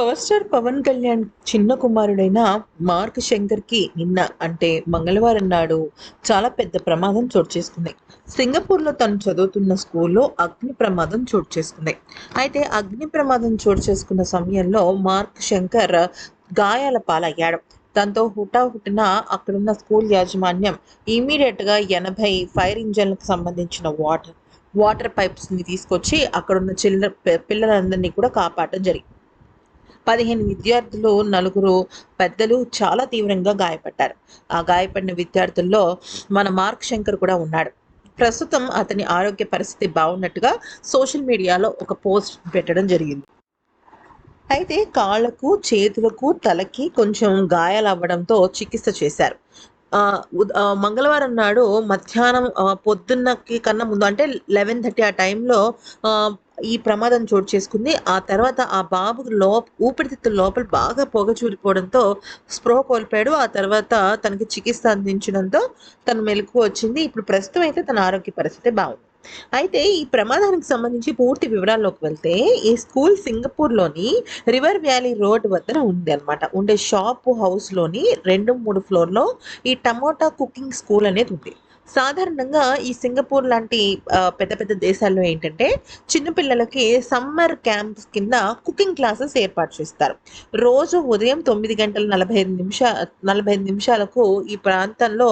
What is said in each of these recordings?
Power star Pawan Kalyan చిన్న కుమారుడైన mark శంకర్కి నిన్న అంటే మంగళవారం నాడు చాలా పెద్ద ప్రమాదం చోటు చేసుకుంది. సింగపూర్లో తను చదువుతున్న స్కూల్లో అగ్ని ప్రమాదం చోటు చేసుకుంది. అయితే అగ్ని ప్రమాదం చోటు చేసుకున్న సమయంలో మార్క్ శంకర్ గాయాల పాలయ్యాడు. దాంతో హుటాహుటిన అక్కడున్న స్కూల్ యాజమాన్యం ఇమీడియట్గా ఎనభై ఫైర్ ఇంజన్లకు సంబంధించిన వాటర్ వాటర్ పైప్స్ని తీసుకొచ్చి అక్కడున్న చిల్లర పిల్లలందరినీ కూడా కాపాడడం జరిగింది. పదిహేను విద్యార్థులు నలుగురు పెద్దలు చాలా తీవ్రంగా గాయపడ్డారు. ఆ గాయపడిన విద్యార్థుల్లో మన మార్క్ శంకర్ కూడా ఉన్నాడు. ప్రస్తుతం అతని ఆరోగ్య పరిస్థితి బాగున్నట్టుగా సోషల్ మీడియాలో ఒక పోస్ట్ పెట్టడం జరిగింది. అయితే కాళ్ళకు చేతులకు తలకి కొంచెం గాయాలు అవ్వడంతో చికిత్స చేశారు. మంగళవారం నాడు మధ్యాహ్నం పొద్దున్నకి కన్నా ముందు అంటే లెవెన్ థర్టీ ఆ టైంలో ఈ ప్రమాదం చోటు చేసుకుంది. ఆ తర్వాత ఆ బాబు లో ఊపిరితిత్తుల లోపల బాగా పొగ చూరిపోవడంతో స్పృహ కోల్పోయాడు. ఆ తర్వాత తనకి చికిత్స అందించడంతో తను మెలకు వచ్చింది. ఇప్పుడు ప్రస్తుతం అయితే తన ఆరోగ్య పరిస్థితి బాగుంది. అయితే ఈ ప్రమాదానికి సంబంధించి పూర్తి వివరాల్లోకి వెళ్తే ఈ స్కూల్ సింగపూర్లోని రివర్ వ్యాలీ రోడ్ వద్ద ఉంది అనమాట ఉండే షాప్ హౌస్లోని రెండు మూడు ఫ్లోర్లో ఈ టమోటా కుకింగ్ స్కూల్ అనేది ఉంది. సాధారణంగా ఈ సింగపూర్ లాంటి పెద్ద పెద్ద దేశాల్లో ఏంటంటే చిన్నపిల్లలకి సమ్మర్ క్యాంప్స్ కింద కుకింగ్ క్లాసెస్ ఏర్పాటు చేస్తారు. రోజు ఉదయం తొమ్మిది గంటల నలభై ఐదు నిమిషా నలభై ఐదు నిమిషాలకు ఈ ప్రాంతంలో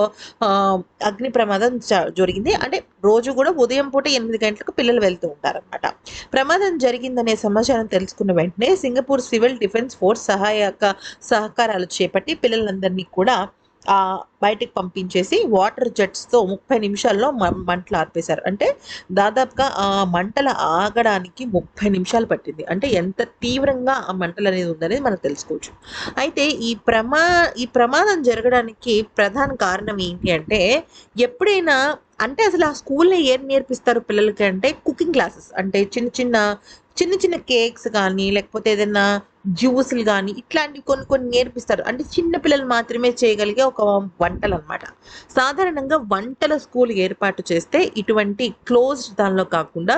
అగ్ని ప్రమాదం జరిగింది. అంటే రోజు కూడా ఉదయం పూట ఎనిమిది గంటలకు పిల్లలు వెళ్తూ ఉంటారనమాట ప్రమాదం జరిగిందనే సమాచారం తెలుసుకున్న వెంటనే సింగపూర్ సివిల్ డిఫెన్స్ ఫోర్స్ సహాయక సహకారాలు చేపట్టి పిల్లలందరినీ కూడా బయటికి పంపించేసి వాటర్ జెట్స్తో ముప్పై నిమిషాల్లో మంటలు ఆర్పేశారు. అంటే దాదాపుగా ఆ మంటలు ఆగడానికి ముప్పై నిమిషాలు పట్టింది. అంటే ఎంత తీవ్రంగా ఆ మంటలు అనేది ఉందనేది మనం తెలుసుకోవచ్చు. అయితే ఈ ప్రమా ఈ ప్రమాదం జరగడానికి ప్రధాన కారణం ఏంటి అంటే ఎప్పుడైనా అంటే అసలు ఆ స్కూల్లో ఏం నేర్పిస్తారు పిల్లలకి అంటే కుకింగ్ క్లాసెస్. అంటే చిన్న చిన్న చిన్న చిన్న కేక్స్ కానీ లేకపోతే ఏదైనా జ్యూసులు కానీ ఇట్లాంటివి కొన్ని కొన్ని నేర్పిస్తారు. అంటే చిన్న పిల్లలు మాత్రమే చేయగలిగే ఒక వంటలు అనమాట సాధారణంగా వంటల స్కూల్ ఏర్పాటు చేస్తే ఇటువంటి క్లోజ్డ్ దానిలో కాకుండా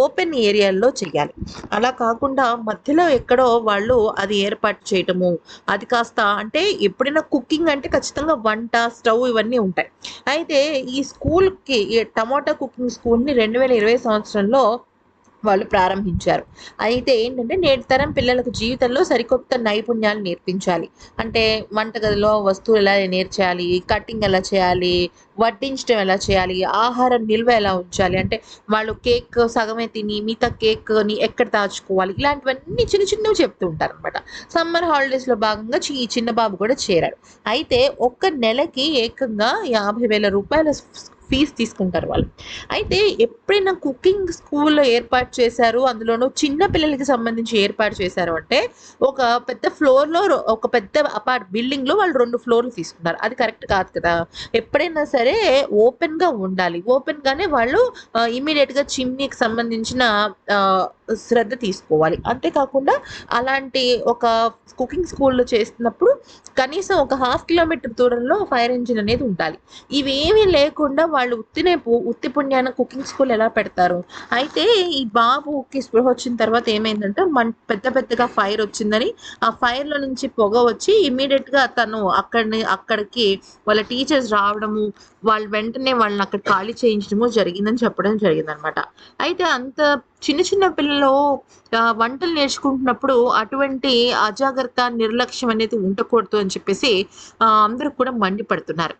ఓపెన్ ఏరియాల్లో చేయాలి అలా కాకుండా మధ్యలో ఎక్కడో వాళ్ళు అది ఏర్పాటు చేయటము అది కాస్త అంటే ఎప్పుడైనా కుకింగ్ అంటే ఖచ్చితంగా వంట స్టవ్ ఇవన్నీ ఉంటాయి. అయితే ఈ స్కూల్కి టమాటా కుకింగ్ స్కూల్ని రెండు వేల ఇరవై సంవత్సరంలో వాళ్ళు ప్రారంభించారు. అయితే ఏంటంటే నేటి తరం పిల్లలకు జీవితంలో సరికొత్త నైపుణ్యాలు నేర్పించాలి. అంటే వంటగదిలో వస్తువులు ఎలా నేర్చాలి కటింగ్ ఎలా చేయాలి వడ్డించడం ఎలా చేయాలి ఆహారం నిల్వ ఎలా ఉంచాలి అంటే వాళ్ళు కేక్ సగమే తిని మిగతా కేక్ని ఎక్కడ దాచుకోవాలి ఇలాంటివన్నీ చిన్న చిన్నవి చెప్తూ ఉంటారు అనమాట సమ్మర్ హాలిడేస్లో భాగంగా చి- ఈ చిన్న బాబు కూడా చేరాడు అయితే ఒక్క నెలకి ఏకంగా యాభై వేల రూపాయల ఫీజు తీసుకుంటారు వాళ్ళు. అయితే ఎప్పుడైనా కుకింగ్ స్కూల్ ఏర్పాటు చేశారు? అందులోనూ చిన్న పిల్లలకి సంబంధించి ఏర్పాటు చేశారు అంటే ఒక పెద్ద ఫ్లోర్లో ఒక పెద్ద అపార్ట్ బిల్డింగ్లో వాళ్ళు రెండు ఫ్లోర్లు తీసుకున్నారు. అది కరెక్ట్ కాదు కదా? ఎప్పుడైనా సరే ఓపెన్గా ఉండాలి. ఓపెన్గానే వాళ్ళు ఇమీడియట్గా చిమ్నీకి సంబంధించిన శ్రద్ధ తీసుకోవాలి. అంతేకాకుండా అలాంటి ఒక కుకింగ్ స్కూల్లో చేస్తున్నప్పుడు కనీసం ఒక హాఫ్ కిలోమీటర్ దూరంలో ఫైర్ ఇంజిన్ అనేది ఉండాలి. ఇవేమీ లేకుండా వాళ్ళు ఉత్తినే ఉత్తి పుణ్యాన కుకింగ్ స్కూల్ ఎలా పెడతారు? అయితే ఈ బాబుకి స్పృహ వచ్చిన తర్వాత ఏమైందంటే మన పెద్ద పెద్దగా ఫైర్ వచ్చిందని ఆ ఫైర్లో నుంచి పొగ వచ్చి ఇమీడియట్గా తను అక్కడిని అక్కడికి వాళ్ళ టీచర్స్ రావడము వాళ్ళు వెంటనే వాళ్ళని అక్కడ ఖాళీ చేయించడము జరిగిందని చెప్పడం జరిగిందనమాట. అయితే అంత చిన్న చిన్న పిల్లలు ఆ, వంటలు నేర్చుకుంటున్నప్పుడు అటువంటి అజాగ్రత్త నిర్లక్ష్యం అనేది ఉండకూడదు అని చెప్పేసి ఆ, అందరూ కూడా మండిపడుతున్నారు.